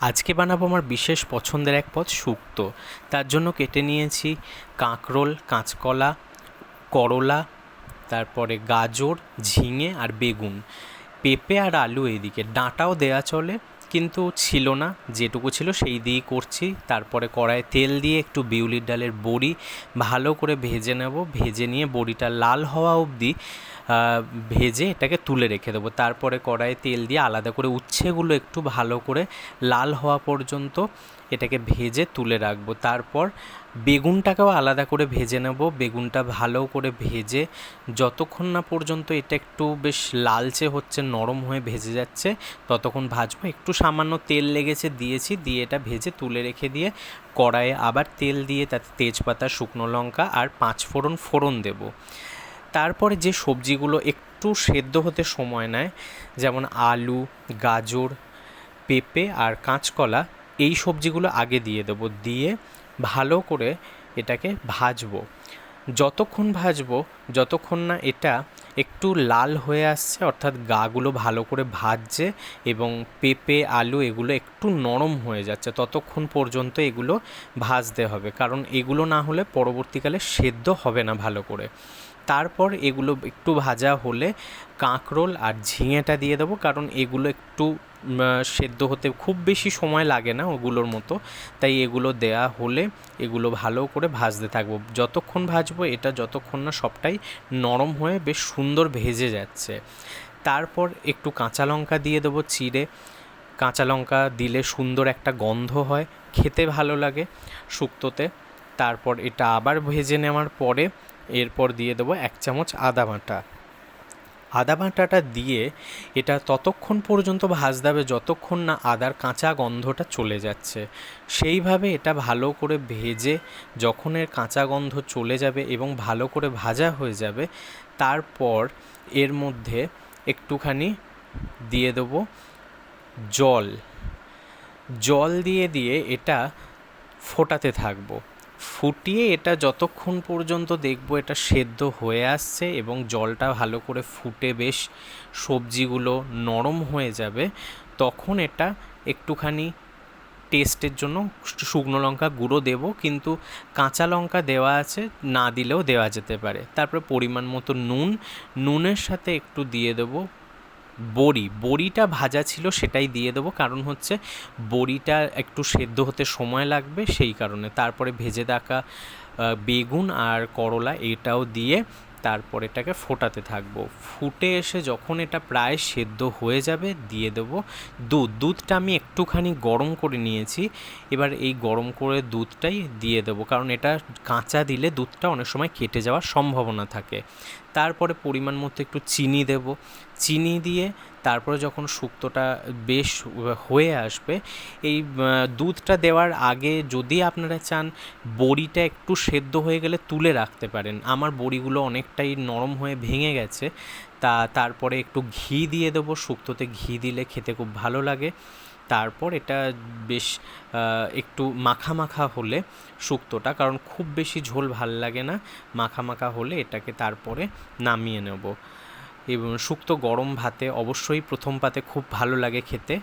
আজকে বানাবো আমার বিশেষ পছন্দের এক পদ শুক্তো তার জন্য কেটে নিয়েছি কাঁকরোল, কাঁচকলা, করলা, তারপরে গাজর, ঝিঙে আর বেগুন। পেঁপে আর আলু এদিকে। ডাঁটাও দেয়া চলে। কিন্তু ছিল না, যেটুকু ছিল সেই দিয়েই করছি। তারপরে কড়াইয়ে তেল দিয়ে একটু বিউলির ডালের বড়ি ভালো করে ভেজে নেব। ভেজে নিয়ে বড়িটা লাল হওয়া অবধি ভেজে এটাকে তুলে রেখে দেবো। তারপরে কড়াইয়ে তেল দিয়ে আলাদা করে উচ্ছেগুলো একটু ভালো করে লাল হওয়া পর্যন্ত এটাকে ভেজে তুলে রাখব। তারপর বেগুনটাকেও আলাদা করে ভেজে নেব। বেগুনটা ভালো করে ভেজে যতক্ষণ না পর্যন্ত এটা একটু বেশ লালচে হচ্ছে, নরম হয়ে ভেজে যাচ্ছে, ততক্ষণ ভাজবো। একটু সামান্য তেল লেগেছে, দিয়েছি, দিয়ে এটা ভেজে তুলে রেখে দিয়ে কড়াইয়ে আবার তেল দিয়ে তাতে তেজপাতা, শুকনো লঙ্কা আর পাঁচ ফোড়ন ফোড়ন দেবো। তারপরে যে সবজিগুলো একটু সেদ্ধ হতে সময় নেয়, যেমন আলু, গাজর, পেঁপে আর কাঁচকলা এই সবজিগুলো আগে দিয়ে দেবো। দিয়ে ভালো করে এটাকে ভাজবো। যতক্ষণ ভাজবো, যতক্ষণ না এটা একটু লাল হয়ে আসছে, অর্থাৎ গাগুলো ভালো করে ভাজছে এবং পেঁপে, আলু এগুলো একটু নরম হয়ে যাচ্ছে, ততক্ষণ পর্যন্ত এগুলো ভাজতে হবে। কারণ এগুলো না হলে পরবর্তীকালে সেদ্ধ হবে না ভালো করে। তারপর এগুলো একটু ভাজা হলে কাঁকরোল আর ঝিঙেটা দিয়ে দেবো, কারণ এগুলো একটু সেদ্ধ হতে খুব বেশি সময় লাগে না ওগুলোর মতো। তাই এগুলো দেয়া হলে এগুলো ভালো করে ভাজতে থাকব। যতক্ষণ ভাজবো এটা যতক্ষণ না সবটাই নরম হয়ে বেশ সুন্দর ভেজে যাচ্ছে। তারপর একটু কাঁচা লঙ্কা দিয়ে দেবো চিড়ে। কাঁচা লঙ্কা দিলে সুন্দর একটা গন্ধ হয়, খেতে ভালো লাগে শুক্তোতে। তারপর এটা আবার ভেজে নেওয়ার পরে এরপর দিয়ে দেবো এক চামচ আদা বাটা। আদা বাটাটা দিয়ে এটা ততক্ষণ পর্যন্ত ভাজতে হবে, যতক্ষণ না আদার কাঁচা গন্ধটা চলে যাচ্ছে। সেইভাবে এটা ভালো করে ভেজে যখন এর কাঁচা গন্ধ চলে যাবে এবং ভালো করে ভাজা হয়ে যাবে, তারপর এর মধ্যে একটুখানি দিয়ে দেবো জল। জল দিয়ে দিয়ে এটা ফোটাতে থাকব। ফুটিয়ে এটা যতক্ষণ পর্যন্ত দেখব এটা সেদ্ধ হয়ে আসছে এবং জলটা ভালো করে ফুটে বেশ সবজিগুলো নরম হয়ে যাবে, তখন এটা একটুখানি টেস্টের জন্য শুকনো লঙ্কা গুঁড়ো দেবো, কিন্তু কাঁচা লঙ্কা দেওয়া আছে, না দিলেও দেওয়া যেতে পারে। তারপরে পরিমাণ মতো নুন, নুনের সাথে একটু দিয়ে দেবো বড়ি, বড়িটা ভাজা ছিল সেটাই দিয়ে দেবো। কারণ হচ্ছে বড়িটা একটু সেদ্ধ হতে সময় লাগবে সেই কারণে। তারপরে ভেজে রাখা বেগুন আর করলা এটাও দিয়ে তারপর এটাকে ফোটাতে থাকব। ফুটে এসে যখন এটা প্রায় সেদ্ধ হয়ে যাবে, দিয়ে দেবো দুধ। দুধটা আমি একটুখানি গরম করে নিয়েছি। এবার এই গরম করে দুধটাই দিয়ে দেবো। কারণ এটা কাঁচা দিলে দুধটা অনেক সময় কেটে যাওয়ার সম্ভাবনা থাকে। তারপরে পরিমাণ মতো একটু চিনি দেব। চিনি দিয়ে তারপরে যখন শুক্তোটা বেশ হয়ে আসবে, এই দুধটা দেওয়ার আগে যদি আপনারা চান বড়িটা একটু সেদ্ধ হয়ে গেলে তুলে রাখতে পারেন। আমার বড়িগুলো অনেকটাই নরম হয়ে ভেঙে গেছে। তা, তারপরে একটু ঘি দিয়ে দেবো। শুক্তোতে ঘি দিলে খেতে খুব ভালো লাগে। তারপর এটা বেশ একটু মাখা মাখা হলে শুক্তোটা, কারণ খুব বেশি ঝোল ভালো লাগে না। মাখা মাখা হলে এটাকে তারপরে নামিয়ে নেব। এবং শুক্তো গরম ভাতে অবশ্যই প্রথম পাতে খুব ভালো লাগে খেতে।